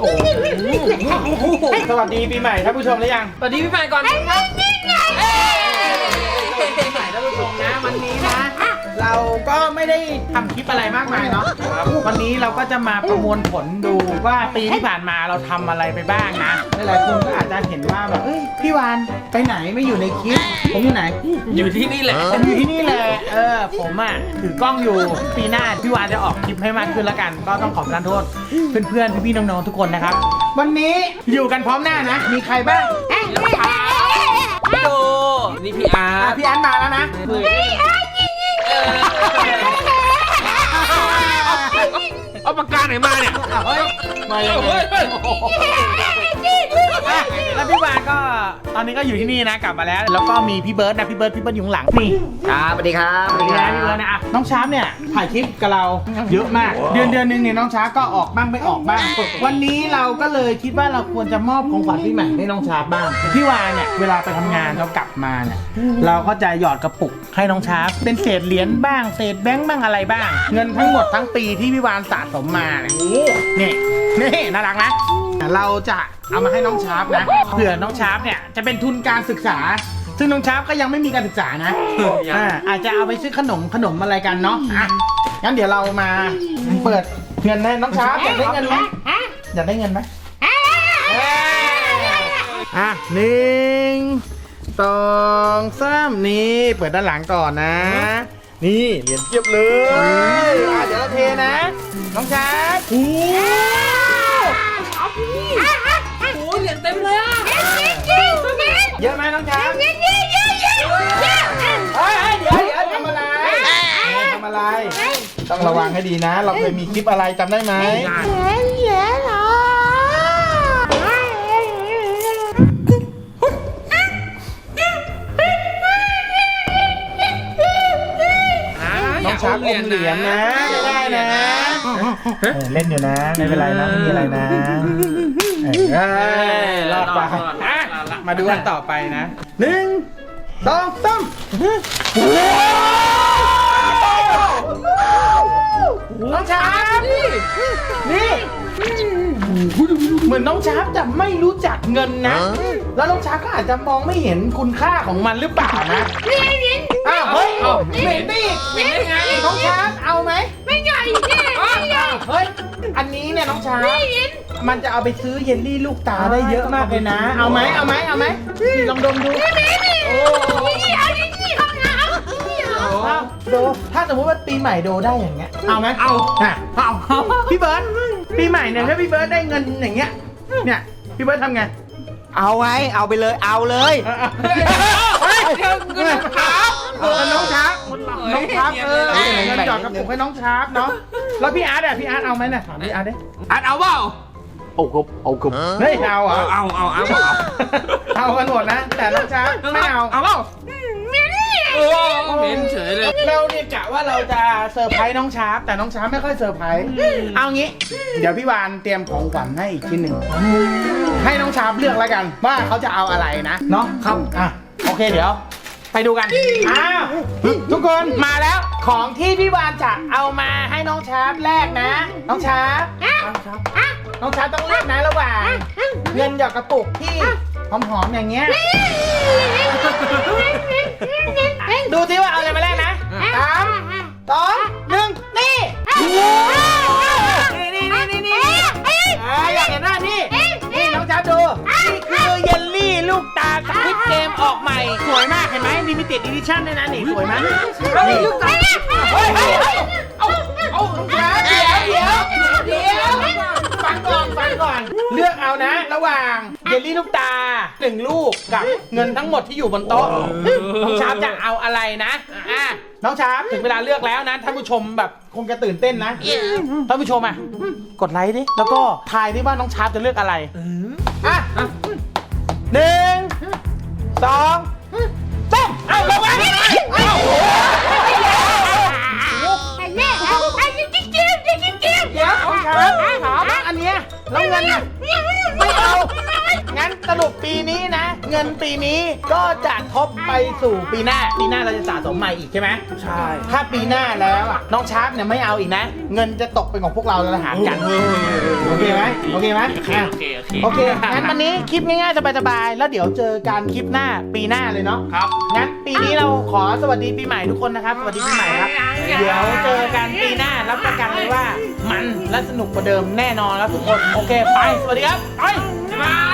โอ้โหสวัสดีปีใหม่ท่านผู้ชมหรือยัง สวัสดีพี่ใหม่ก่อนครับปีใหม่ท่านผู้ชมนะวันนี้นะ เราก็ไม่ได้ทำคลิปอะไรมากมายเนาะวันนี้เราก็จะมาประมวลผลดูว่าปีที่ผ่านมาเราทำอะไรไปบ้างนะหลายๆคนก็อาจจะเห็นว่าแบบเอ้ยพี่วานไปไหนไม่อยู่ในคลิปผมอยู่ไหน อยู่ที่นี่แหละผมอยู่ที่นี่แหละเออผมอะถือกล้องอยู่ปีหน้าพี่วานจะออกคลิปให้มากขึ้นแล้วกัน ก็ต้องขอประทานโทษเพื่อนๆพี่ๆน้องๆทุกคนนะครับ วันนี้อยู่กันพร้อมหน้านะ มีใครบ้างพี่โดนี่พี่อาอะร์ตพี่อันมาแล้วนะ เอาปากกาไหนมาเนี่ยอะเฮ้ยมายังไง เฮ้ยเฮ้ย อะแล้วพี่วานก็ตอนนี้ก็อยู่ที่นี่นะกลับมาแล้ว แล้วก็มีพี่เบิร์ดนะพี่เบิร์ดพี่เบิร์ดอยู่ข้างหลังนี่ครับสวัสดีครับสวัสดีนะพี่เบิร์ดนะอะน้องชาร์ปเนี่ยถ่ายคลิปกับเราเยอะมาก เดือนเดือนหนึงเนี่ยน้องชาร์ปก็ออกบ้างไม่ออกบ้าง วันนี้เราก็เลยคิดว่าเราควรจะมอบของขวัญปีใหม่ให้น้องชาร์ปบ้างพี่วานเนี่ยเวลาไปทำงานเรากลับมาเนี่ยเราก็จะหยอดกระปุกให้น้องชาร์ปเป็นเศษเหรียญบ้างเศษแบงค์บ้างอะไรบ้าง เงินทั้งหมดทั้งปีที่พี่วานสะสมมาเนี่ยนี่นี่น่ารักนะ เราจะเอามาให้น้องชาร์ปนะเผื่อน้องชาร์ปเนี่ยจะเป็นทุนการศึกษา ซึ่งน้องชาร์ปก็ยังไม่มีการศึกษานะอ่าอาจจะเอาไปซื้อขนมขนมอะไรกันเนาะอะงั้นเดี๋ยวเรามาเปิดเงินให้น้องชาร์ปอยากได้เงินไหมอยากได้เงินไหมอะหนึ่งสองสามนี่เปิดด้านหลังก่อนนะ นี่เหรียญเทียบเลยอะเดี๋ยวเราเทนะ น้องชาร์ป ต้องระวังให้ดีนะ เราเคยมีคลิปอะไรจำได้ไหมน้องชาร์ปอมเหรียญนะไม่ได้นะเออเล่นอยู่นะ ไม่เป็นไรนะไม่มีอะไรนะเอ้ยรอดไปอะมาดูอันต่อไปนะหนึ่งสองสาม น้องชาร์ปนี่เหมือนน้องชาร์ปจะไม่รู้จักเงินนะ แล้วน้องชาร์ปก็อาจจะมองไม่เห็นคุณค่าของมันหรือเปล่านะอ้าวเฮ้ยเหม็นดิเป็นได้ไงน้องชาร์ปเอาไหมอ้าวเฮ้ยอันนี้เนี่ยน้องชาร์ปมันจะเอาไปซื้อเยลลี่ลูกตาได้เยอะมากเลยนะ เอาไหมเอาไหมเอาไหมนี่ลองดมดูโอ้เอาโด ถ้าสมมติว่าปีใหม่โดได้อย่างเงี้ย เอาไหมเอาอะเอาพี่เบิร์ดปีใหม่เนี่ยถ้าพี่เบิร์ดได้เงินอย่างเงี้ย เนี่ย พี่เบิร์ดทำไง เอาไว้เอาไปเลย เอาเลย เฮ้ยเงินชาร์ปน้องชาร์ปน้องชาร์ปเออเงินหยอดกระปุกให้น้องชาร์ปเนาะ แล้วพี่อาร์ตอะพี่อาร์ตเอาไหมน่ะถามพี่อาร์ตดิอาร์ตเอาเปล่าเอาครับเอาครับเฮ้ยเอาเหรเอาอเอาเอาเอาเอาเอากันหมดนะ แต่น้องชาร์ปไม่เอาเอาเปล่า โอ้เหม็นเฉยเลย เราเนี่ยกะว่าเราจะเซอร์ไพรส์น้องชาร์ปแต่น้องชาร์ปไม่ค่อยเซอร์ไพรส์เอางี้ เดี๋ยวพี่วานเตรียมของขวัญให้อีกชิ้นหนึ่งให้น้องชาร์ปเลือกแล้วกัน ว่าเขาจะเอาอะไรนะเนาะครับอะโอเคเดี๋ยว ไปดูกันอ้าวทุกคนมาแล้วของที่พี่วานจะเอามาให้น้องชาร์ปแรกนะ น้องชาร์ปน้องชาร์ปน้องชาร์ปต้องเลือกนะระหว่างเงินหยอดกระปุกที่หอมๆอย่างเงี้ย สวยมากเห็นไหมลิมิเต็ดอีดิชั่นด้วยนะนี่สวยไหมนี่ลูกตาเฮ้ยเฮ้ยเฮ้ยเอาเอาน้องจ้าบเดี๋ยวเดี๋ยวเดี๋ยวฟังก่อนฟังก่อน เลือกเอานะ ระหว่างเยลลี่ลูกตาหนึ่งลูกกับเงินทั้งหมดที่อยู่บนโต๊ะน้องชาร์ปจะเอาอะไรนะอะน้องชาร์ปถึงเวลาเลือกแล้วนะท่านผู้ชมแบบคงจะตื่นเต้นนะท่านผู้ชมอะกดไลค์ดิแล้วก็ทายดิว่าน้องชาร์ปจะเลือกอะไรอะหนึ่ง สองสามเอาลงมาเอาเดี๋ยวน้องชาร์ปถาอันเนี้ยแล้วเงินนะไม่เอางั้นงั้นสรุปปีนี้นะ เงินปีนี้ก็จะทบไปสู่ปีหน้า ปีหน้าเราจะสะสมใหม่อีกใช่ไหมใช่ ถ้าปีหน้าแล้วอะน้องชาร์ปเนี่ยไม่เอาอีกนะ เงินจะตกเป็นของพวกเราแล้วหารกัน โอเคไหมโอเคไหมโอเคอะ โอเค โอเค โอเค งั้นวันนี้คลิปง่ายๆ สบายๆ แล้วเดี๋ยวเจอกันคลิปหน้าปีหน้าเลยเนาะ ครับ งั้นปีนี้เราขอสวัสดีปีใหม่ทุกคนนะครับ สวัสดีปีใหม่ครับ เดี๋ยวเจอกันปีหน้ารับประกันเลยว่า มันและสนุกกว่าเดิมแน่นอนครับทุกคน โอเค ไป สวัสดีครับ ไป บ๊ายบาย